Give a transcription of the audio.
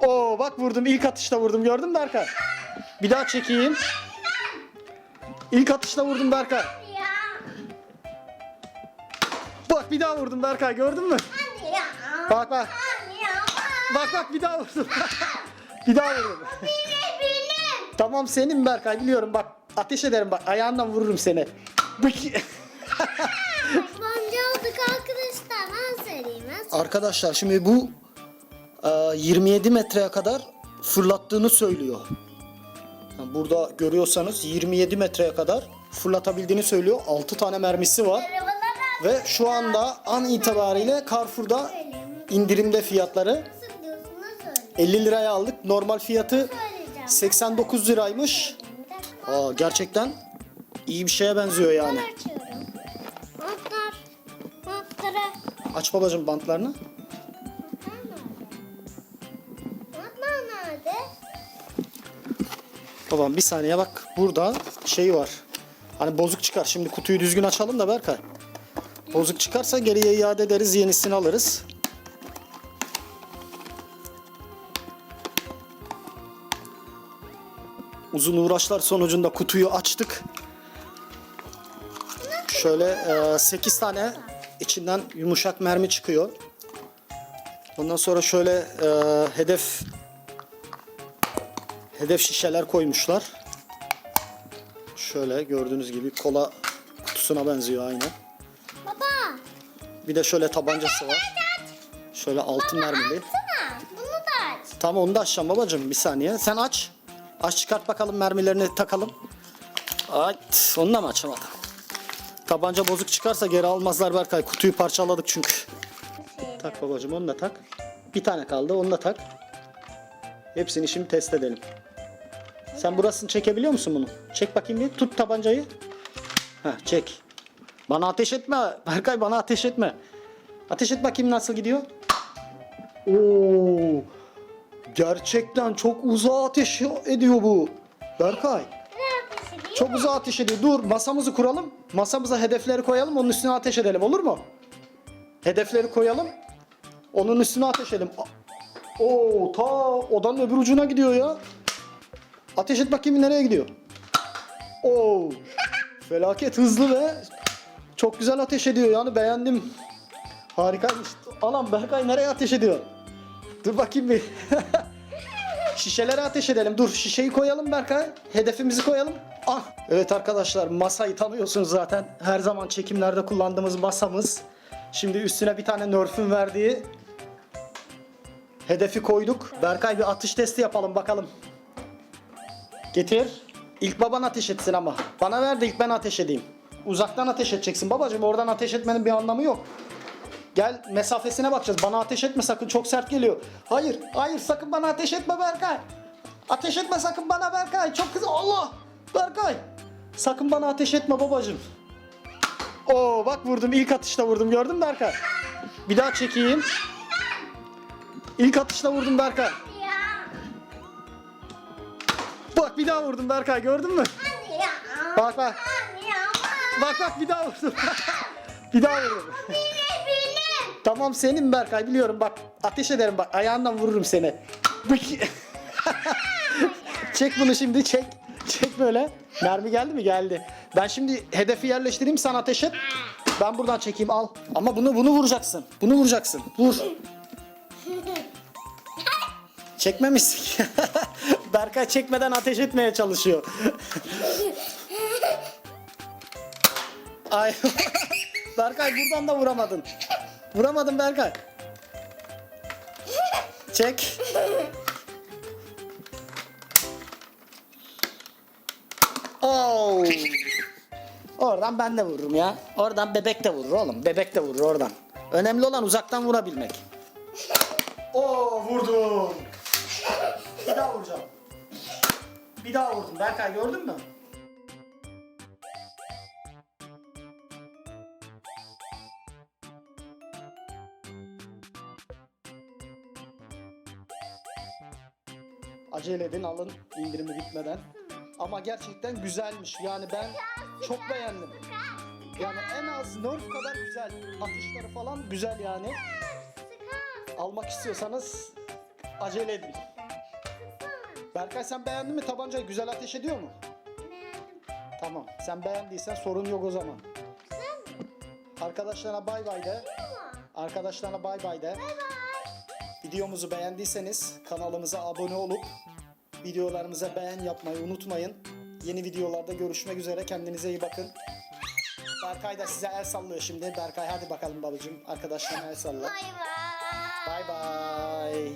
Oo bak vurdum ilk atışta vurdum gördün mü Berkay? Bir daha çekeyim. İlk atışta vurdum Berkay. Bak bir daha vurdum Berkay gördün mü? Bak bak. Bak bak bir daha vurdum. bir daha vurdum. Tamam senin Berkay biliyorum bak ateş ederim bak ayağından vururum seni. Bonca olduk arkadaşlar. Ben söyleyeyim. Arkadaşlar şimdi bu 27 metreye kadar fırlattığını söylüyor. Burada görüyorsanız 27 metreye kadar fırlatabildiğini söylüyor. 6 tane mermisi var. Ve şu anda an itibariyle Carrefour'da indirimde fiyatları. nasıl diyorsun? Nasıl söyle? 50 liraya aldık. Normal fiyatı Söyleyeceğim. 89 liraymış. Aa, gerçekten iyi bir şeye benziyor yani. Aç babacığım bantlarını. Babam bir saniye bak burada şey var. Hani bozuk çıkar. Şimdi kutuyu düzgün açalım da Berkay. Bozuk çıkarsa geriye iade ederiz yenisini alırız. Uzun uğraşlar sonucunda kutuyu açtık. Şöyle 8 tane içinden yumuşak mermi çıkıyor. Ondan sonra şöyle e, hedef hedef şişeler koymuşlar. Şöyle gördüğünüz gibi kola kutusuna benziyor aynı. Baba. Bir de şöyle tabancası var. Şöyle altın mermili. Açsana. Bunu da aç. Tamam onu da açacağım babacığım bir saniye. Sen aç. Aç çıkart bakalım mermilerini takalım. Ay, onu da mı açamadım? Tabanca bozuk çıkarsa geri almazlar Berkay. Kutuyu parçaladık çünkü. Tak babacığım onu da tak. Bir tane kaldı onu da tak. Hepsini şimdi test edelim. Sen burasını çekebiliyor musun bunu? Çek bakayım bir. Tut tabancayı. Heh, çek. Bana ateş etme. Berkay bana ateş etme. Ateş et bakayım nasıl gidiyor. Oo. Gerçekten çok uzağa ateş ediyor bu. Berkay. Çok uzağa ateş ediyor. Dur masamızı kuralım. Masamıza hedefleri koyalım. Onun üstüne ateş edelim olur mu? Hedefleri koyalım. Onun üstüne ateş edelim. Oo ta odanın öbür ucuna gidiyor ya. Ateş et bakayım nereye gidiyor. Oo. Felaket hızlı ve çok güzel ateş ediyor yani beğendim. Harikaymış. Anam Berkay nereye ateş ediyor? Dur bakayım bir. Şişelere ateş edelim. Dur şişeyi koyalım Berkay. Hedefimizi koyalım. Ah. Evet arkadaşlar masayı tanıyorsunuz zaten. Her zaman çekimlerde kullandığımız masamız. Şimdi üstüne bir tane Nerf'ün verdiği hedefi koyduk. Berkay bir atış testi yapalım bakalım. Getir. İlk baban ateş etsin ama. Bana ver de ilk ben ateş edeyim. Uzaktan ateş edeceksin babacığım. Oradan ateş etmenin bir anlamı yok. Gel mesafesine bakacağız. Bana ateş etme sakın çok sert geliyor. Hayır, hayır sakın bana ateş etme Berkay. Ateş etme sakın bana Berkay. Çok kız Allah. Berkay. Sakın bana ateş etme babacığım. Oo bak vurdum ilk atışta vurdum gördün mü Berkay? Bir daha çekeyim. İlk atışta vurdum Berkay. Bak bir daha vurdum Berkay gördün mü? Bak bak. Bak bak bir daha vurdum. bir daha vurdum. Tamam senin Berkay biliyorum bak ateş ederim bak ayağından vururum seni. Çek bunu şimdi çek. Çek böyle. Mermi geldi mi? Geldi. Ben şimdi hedefi yerleştireyim sen ateş et. Ben buradan çekeyim al. Ama bunu bunu vuracaksın. Bunu vuracaksın. Vur. Çekmemişsin. Berkay çekmeden ateş etmeye çalışıyor. Ay. Berkay buradan da vuramadın. Vuramadın Berkay. Çek. Oo. Oradan ben de vururum ya. Oradan bebek de vurur oğlum. Bebek de vurur oradan. Önemli olan uzaktan vurabilmek. Oo vurdum. Bir daha vuracağım. Bir daha vurdum. Berkay gördün mü? Acele edin alın indirimi bitmeden. Ama gerçekten güzelmiş. Yani ben çok beğendim. Yani en az Nerf kadar güzel. Atışları falan güzel yani. Almak istiyorsanız acele edin. Berkay sen beğendin mi tabancayı? Güzel ateş ediyor mu? Beğendim. Tamam. Sen beğendiysen sorun yok o zaman. Güzel mi? Arkadaşlarına bay bay de. Arkadaşlarına bay bay de. Bay bay. Videomuzu beğendiyseniz kanalımıza abone olup videolarımıza beğen yapmayı unutmayın. Yeni videolarda görüşmek üzere. Kendinize iyi bakın. Berkay da size el sallıyor şimdi. Berkay hadi bakalım babacığım. Arkadaşlarına el salla. Bay bay. Bay bay.